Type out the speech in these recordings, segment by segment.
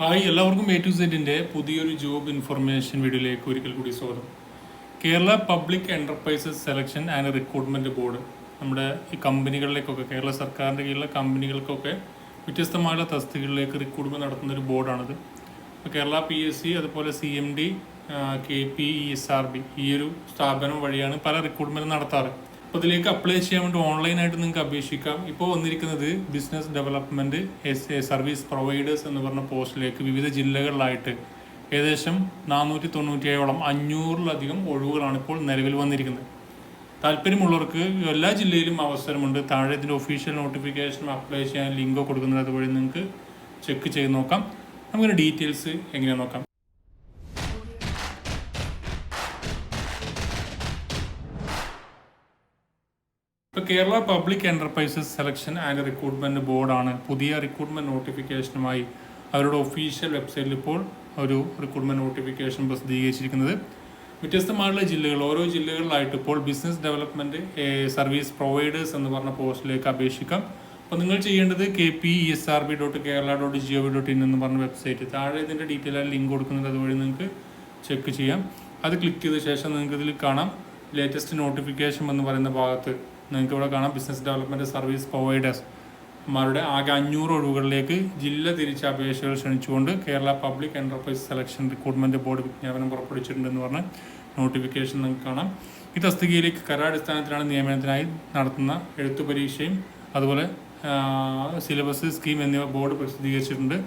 Hi എല്ലാവർക്കും A to സെറ്റിന്റെ പുതിയൊരു ജോബ് ഇൻഫർമേഷൻ വീഡിയോയിലേക്ക് ഒരിക്കൽ കൂടി സ്വാഗതം. Kerala public enterprises selection and recruitment board നമ്മുടെ ഈ കമ്പനികളിലേക്കൊക്കെ കേരള സർക്കാരിന്റെ കീഴിലെ കമ്പനികൾക്കൊക്കെ വ്യത്യസ്തമായ തസ്തികളിലേക്ക് റിക്രൂട്ട്മെന്റ് നടത്തുന്ന ഒരു ബോർഡാണിത് ഇപ്പോൾ കേരള പി എസ് സി അതുപോലെ C M D K P E S R B ഈ ഒരു സ്ഥാപനം വഴിയാണ് പല റിക്രൂട്ട്മെന്റ് നടത്താറ്. അപ്പോൾ ഇതിലേക്ക് അപ്ലൈ ചെയ്യാൻ വേണ്ടി ഓൺലൈനായിട്ട് നിങ്ങൾക്ക് അപേക്ഷിക്കാം. ഇപ്പോൾ വന്നിരിക്കുന്നത് business development S A service providers എന്ന് പറഞ്ഞ പോസ്റ്റിലേക്ക് വിവിധ ജില്ലകളിലായിട്ട് ഏകദേശം നാനൂറ്റി തൊണ്ണൂറ്റി ഏഴോളം അഞ്ഞൂറിലധികം ഒഴിവുകളാണ് ഇപ്പോൾ നിലവിൽ വന്നിരിക്കുന്നത്. താല്പര്യമുള്ളവർക്ക് എല്ലാ ജില്ലയിലും അവസരമുണ്ട്. താഴെ ഇതിന്റെ ഒഫീഷ്യൽ നോട്ടിഫിക്കേഷൻ അപ്ലൈ ചെയ്യാൻ ലിങ്കോ കൊടുക്കുന്നത് അതുവഴി നിങ്ങൾക്ക് ചെക്ക് ചെയ്ത് നോക്കാം. നമുക്കൊരു ഡീറ്റെയിൽസ് എങ്ങനെ നോക്കാം. ഇപ്പോൾ Kerala public enterprises selection and recruitment ബോർഡാണ് പുതിയ റിക്രൂട്ട്മെന്റ് നോട്ടിഫിക്കേഷനുമായി അവരുടെ ഒഫീഷ്യൽ വെബ്സൈറ്റിൽ ഇപ്പോൾ ഒരു റിക്രൂട്ട്മെന്റ് നോട്ടിഫിക്കേഷൻ പ്രസിദ്ധീകരിച്ചിരിക്കുന്നത്. വ്യത്യസ്തമായുള്ള ജില്ലകൾ ഓരോ ജില്ലകളിലായിട്ട് ഇപ്പോൾ ബിസിനസ് ഡെവലപ്മെന്റ് സർവീസ് പ്രൊവൈഡേഴ്സ് എന്ന് പറഞ്ഞ പോസ്റ്റിലേക്ക് അപേക്ഷിക്കാം. അപ്പോൾ നിങ്ങൾ ചെയ്യേണ്ടത് K P E S R B dot Kerala dot G O V dot in എന്ന് പറഞ്ഞ വെബ്സൈറ്റ്. താഴെ ഇതിന്റെ ഡീറ്റെയിൽ ആയി ലിങ്ക് കൊടുക്കുന്നുണ്ട് അതുവഴി നിങ്ങൾക്ക് ചെക്ക് ചെയ്യാം. അത് ക്ലിക്ക് ചെയ്ത ശേഷം നിങ്ങൾക്ക് ഇതിൽ കാണാം. ലേറ്റസ്റ്റ് നോട്ടിഫിക്കേഷൻ എന്ന് പറയുന്ന ഭാഗത്ത് നിങ്ങൾക്ക് ഇവിടെ കാണാം. ബിസിനസ് ഡെവലപ്മെന്റ് സർവീസ് പ്രൊവൈഡേഴ്സ് മാരുടെ ആകെ അഞ്ഞൂറ് ഒഴിവുകളിലേക്ക് ജില്ല തിരിച്ച അപേക്ഷകൾ ക്ഷണിച്ചുകൊണ്ട് Kerala public enterprise selection recruitment board വിജ്ഞാപനം പുറപ്പെടുവിച്ചിട്ടുണ്ടെന്ന് പറഞ്ഞ നോട്ടിഫിക്കേഷൻ നിങ്ങൾക്ക് കാണാം. ഈ തസ്തികയിലേക്ക് കരാടിസ്ഥാനത്തിലാണ് നിയമനത്തിനായി നടത്തുന്ന എഴുത്തു പരീക്ഷയും അതുപോലെ സിലബസ് സ്കീം എന്നിവ ബോർഡ് പ്രസിദ്ധീകരിച്ചിട്ടുണ്ട്.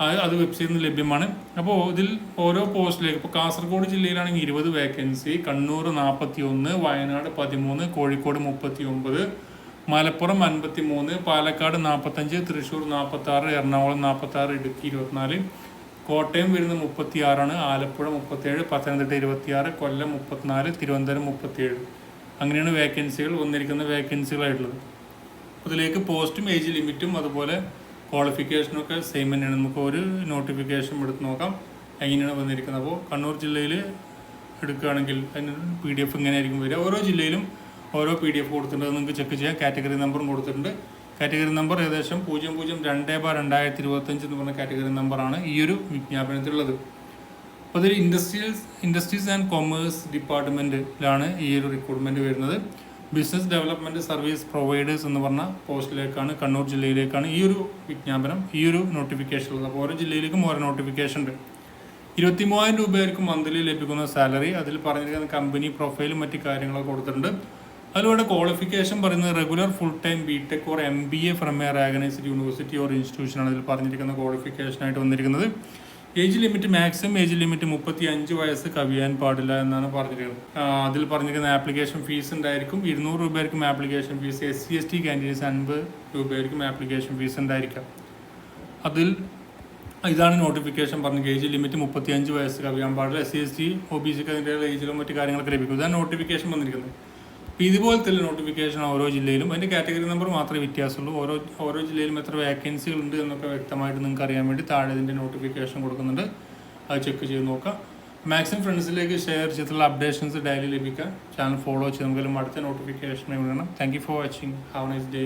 അത് വെബ്സൈറ്റിൽ നിന്ന് ലഭ്യമാണ്. അപ്പോൾ ഇതിൽ ഓരോ പോസ്റ്റിലേക്ക് ഇപ്പോൾ കാസർഗോഡ് ജില്ലയിലാണെങ്കിൽ ഇരുപത് വേക്കൻസി കണ്ണൂർ നാൽപ്പത്തി ഒന്ന് വയനാട് പതിമൂന്ന് കോഴിക്കോട് മുപ്പത്തി ഒമ്പത് മലപ്പുറം അൻപത്തി മൂന്ന് പാലക്കാട് നാൽപ്പത്തഞ്ച് തൃശ്ശൂർ നാൽപ്പത്തി ആറ് എറണാകുളം നാൽപ്പത്തി ആറ് ഇടുക്കി ഇരുപത്തിനാല് കോട്ടയം വരുന്നത് മുപ്പത്തി ആറാണ് ആലപ്പുഴ മുപ്പത്തേഴ് പത്തനംതിട്ട ഇരുപത്തിയാറ് കൊല്ലം മുപ്പത്തിനാല് തിരുവനന്തപുരം മുപ്പത്തിയേഴ് അങ്ങനെയാണ് വേക്കൻസികൾ വന്നിരിക്കുന്ന വേക്കൻസികളായിട്ടുള്ളത് അതിലേക്ക് പോസ്റ്റും ഏജ് ലിമിറ്റും അതുപോലെ ക്വാളിഫിക്കേഷനും ഒക്കെ സെയിം തന്നെയാണ്. നമുക്ക് ഒരു നോട്ടിഫിക്കേഷൻ എടുത്ത് നോക്കാം. എങ്ങനെയാണ് വന്നിരിക്കുന്നത്? അപ്പോൾ കണ്ണൂർ ജില്ലയിൽ എടുക്കുകയാണെങ്കിൽ അതിന് പി ഡി എഫ് ഇങ്ങനെയായിരിക്കും വരിക. ഓരോ ജില്ലയിലും ഓരോ പി ഡി എഫ് കൊടുത്തിട്ടുണ്ട് നിങ്ങൾക്ക് ചെക്ക് ചെയ്യാം. കാറ്റഗറി നമ്പറും കൊടുത്തിട്ടുണ്ട്. കാറ്റഗറി നമ്പർ ഏകദേശം പൂജ്യം പൂജ്യം രണ്ട് ബാർ രണ്ടായിരത്തി ഇരുപത്തഞ്ച് എന്ന് പറഞ്ഞ കാറ്റഗറി നമ്പറാണ് ഈ ഒരു വിജ്ഞാപനത്തിലുള്ളത്. അപ്പോൾ അതൊരു ഇൻഡസ്ട്രിയൽ ഇൻഡസ്ട്രീസ് ആൻഡ് കൊമേഴ്സ് ഡിപ്പാർട്ട്മെന്റിലാണ് ഈ ഒരു റിക്രൂട്ട്മെന്റ് വരുന്നത്. ബിസിനസ് ഡെവലപ്മെന്റ് സർവീസ് പ്രൊവൈഡേഴ്സ് എന്ന് പറഞ്ഞ പോസ്റ്റിലേക്കാണ് കണ്ണൂർ ജില്ലയിലേക്കാണ് ഈ ഒരു വിജ്ഞാപനം ഈ ഒരു നോട്ടിഫിക്കേഷൻ ഉള്ളത്. അപ്പോൾ ഓരോ ജില്ലയിലേക്കും ഓരോ നോട്ടിഫിക്കേഷൻ ഉണ്ട്. ഇരുപത്തി മൂവായിരം രൂപയായിരിക്കും മന്ത്ലി ലഭിക്കുന്ന സാലറി അതിൽ പറഞ്ഞിരിക്കുന്ന കമ്പനി പ്രൊഫൈലും മറ്റു കാര്യങ്ങളൊക്കെ കൊടുത്തിട്ടുണ്ട്. അതിലൂടെ ക്വാളിഫിക്കേഷൻ പറയുന്നത് regular full time B tech or M B A from a recognised university or ഇൻസ്റ്റിറ്റ്യൂഷനാണ് ഇതിൽ പറഞ്ഞിരിക്കുന്ന ക്വാളിഫിക്കേഷനായിട്ട് വന്നിരിക്കുന്നത്. Age limit maximum age limit മുപ്പത്തി അഞ്ച് വയസ്സ് കവിയാൻ പാടില്ല എന്നാണ് പറഞ്ഞിരിക്കുന്നത്. അതിൽ പറഞ്ഞിരിക്കുന്ന ആപ്ലിക്കേഷൻ ഫീസ് ഉണ്ടായിരിക്കും. ഇരുന്നൂറ് രൂപയായിരിക്കും application fees S C S T candidates അൻപത് രൂപയായിരിക്കും ആപ്ലിക്കേഷൻ ഫീസ് ഉണ്ടായിരിക്കാം. അതിൽ ഇതാണ് നോട്ടിഫിക്കേഷൻ പറഞ്ഞ ഏജ് ലിമിറ്റ് മുപ്പത്തി അഞ്ച് വയസ്സ് കവിയാൻ പാടില്ല. S C S T O B സിക്ക് അതിന്റെ ഏജിലും മറ്റു കാര്യങ്ങളൊക്കെ ലഭിക്കും. ഇതാണ് നോട്ടിഫിക്കേഷൻ വന്നിരിക്കുന്നത് ഇതുപോലത്തെ നോട്ടിഫിക്കേഷൻ ഓരോ ജില്ലയിലും അതിന്റെ കാറ്റഗറി നമ്പർ മാത്രമേ വ്യത്യാസമുള്ളൂ. ഓരോ ഓരോ ജില്ലയിലും എത്ര വേക്കൻസികൾ ഉണ്ട് എന്നൊക്കെ വ്യക്തമായിട്ട് നിങ്ങൾക്ക് അറിയാൻ വേണ്ടി താഴെ ഇതിന്റെ നോട്ടിഫിക്കേഷൻ കൊടുക്കുന്നുണ്ട്. അത് ചെക്ക് ചെയ്ത് നോക്കാം. മാക്സിമം ഫ്രണ്ട്സിലേക്ക് ഷെയർ ചെയ്തിട്ടുള്ള അപ്ഡേഷൻസ് ഡെയിലി ലഭിക്കാം ചാനൽ ഫോളോ ചെയ്ത് നമുക്കെല്ലാം അടുത്ത നോട്ടിഫിക്കേഷൻ വേണം thank you for watching have nice day